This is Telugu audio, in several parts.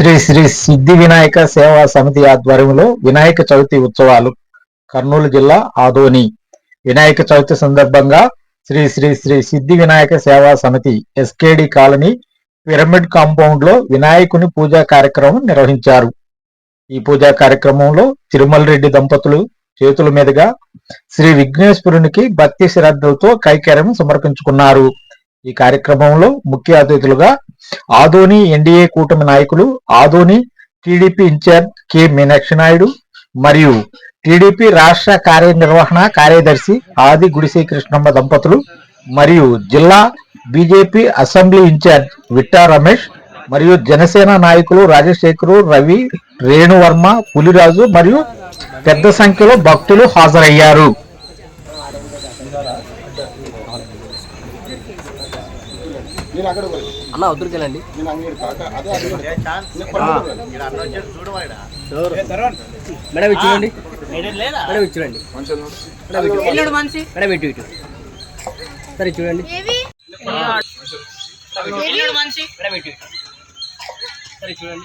శ్రీ శ్రీ సిద్ధి వినాయక సేవా సమితి ఆధ్వర్యంలో వినాయక చవితి ఉత్సవాలు కర్నూలు జిల్లా ఆదోని. వినాయక చవితి సందర్భంగా శ్రీ శ్రీ శ్రీ సిద్ధి వినాయక సేవా సమితి ఎస్కేడి కాలనీ పిరమిడ్ కాంపౌండ్లో వినాయకుని పూజా కార్యక్రమం నిర్వహించారు. ఈ పూజా కార్యక్రమంలో తిరుమల రెడ్డి దంపతులు చేతుల మీదుగా శ్రీ విఘ్నేశ్వరునికి భక్తి శ్రద్ధలతో కైకర్యం సమర్పించుకున్నారు. ఈ కార్యక్రమంలో ముఖ్య అతిథులుగా ఆదోని ఎన్డీఏ కూటమి నాయకులు Adoni TDP incharge K Meenakshi Naidu మరియు టీడీపీ రాష్ట్ర కార్యనిర్వహణ కార్యదర్శి ఆది గుడిసే కృష్ణమ్మ దంపతులు మరియు జిల్లా BJP assembly in charge Vitta Ramesh మరియు జనసేన నాయకులు రాజశేఖరు రవి రేణువర్మ పులిరాజు మరియు పెద్ద సంఖ్యలో భక్తులు హాజరయ్యారు. నేను అక్కడ. అన్న వద్దుకెళ్ళండి నేను అంగడి కాక అదే మేడం ఇటు చూడండి. మేడం మనిషి. మేడం ఇటు ఇటు. సరే చూడండి. సరే చూడండి.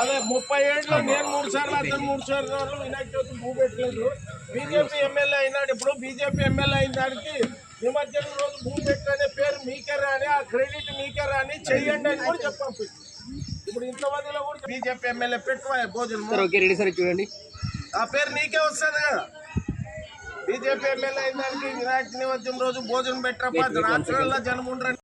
అదే ముప్పై ఏళ్ళు నేను మూడు సార్లు అతను మూడు సార్లు వినాయక చవితి భూ పెట్టలేదు బీజేపీ ఎమ్మెల్యే అయినాడు. ఇప్పుడు బీజేపీ ఎమ్మెల్యే అయిన దానికి నిమజ్జనం రోజు భూ పెట్టనే పేరు మీకే రాని ఆ క్రెడిట్ మీకే రాని చెయ్యండి అని కూడా చెప్పాం. ఇప్పుడు ఇంతమందిలో కూడా బీజేపీ ఎమ్మెల్యే పెట్టువా భోజనం ఓకే రెడీ సరే చూడండి. ఆ పేరు నీకే వస్తుంది కదా. బీజేపీ ఎమ్మెల్యే అయిన దానికి వినాయక నిమజ్జనం రోజు భోజనం పెట్టరప్ప రాత్రుల్లో జనం ఉండరని